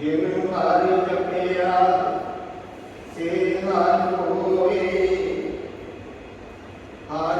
ਜਿਨ ਹਰ ਜਪਿਆ ਸੇ ਹਰ ਹੋਏ ਹਰ